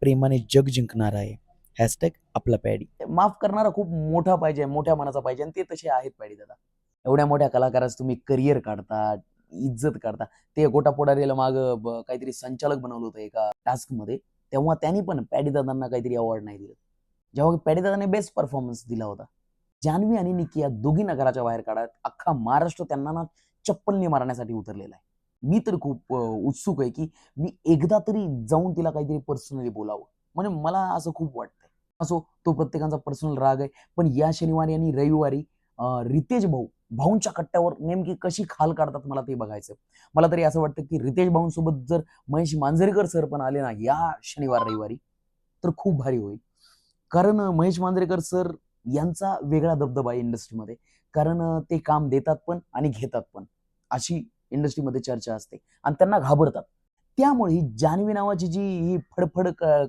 प्रेमाने जग जिंकणार आहे. हॅशटॅग आपला पॅडी. माफ करणारा खूप मोठा पाहिजे मोठ्या मनाचा पाहिजे आणि ते तसे आहेत पॅडी दादा. एवढ्या मोठ्या कलाकाराचं तुम्ही करिअर काढता इज्जत काढता. ते गोटा पोडारीला माग काहीतरी संचालक बनवलं होतं एका टास्कमध्ये. तेव्हा त्यांनी पण पॅडी दादांना काहीतरी अवॉर्ड नाही दिलं. जेव्हा पॅडी दादाने बेस्ट परफॉर्मन्स दिला होता. जान्हवी आणि निकी या दोघी नगराच्या बाहेर काढत. अख्खा महाराष्ट्र त्यांना ना चप्पलने मारण्यासाठी उतरलेला आहे. मी तर खूप उत्सुक आहे की मी एकदा तरी जाऊन तिला काहीतरी पर्सनली बोलावं. म्हणजे मला असं खूप वाटतंय. असो तो प्रत्येकाचा पर्सनल राग आहे. पण या शनिवारी आणि रविवारी रितेश भाऊ भाऊंच्या कट्ट्यावर नेमकी कशी खाल काढतात मला ते बघायचं. मला तरी असं वाटतं की रितेश भाऊंसोबत जर महेश मांजरेकर सर पण आले ना या शनिवार रविवारी तर खूप भारी होईल. कारण महेश मांजरेकर सर यांचा वेगळा दबदबा आहे इंडस्ट्रीमध्ये कारण ते काम देतात पण आणि घेतात पण. अशी इंडस्ट्रीमध्ये चर्चा असते आणि त्यांना घाबरतात. त्यामुळे ही जान्हवी नावाची जी ही फडफड क-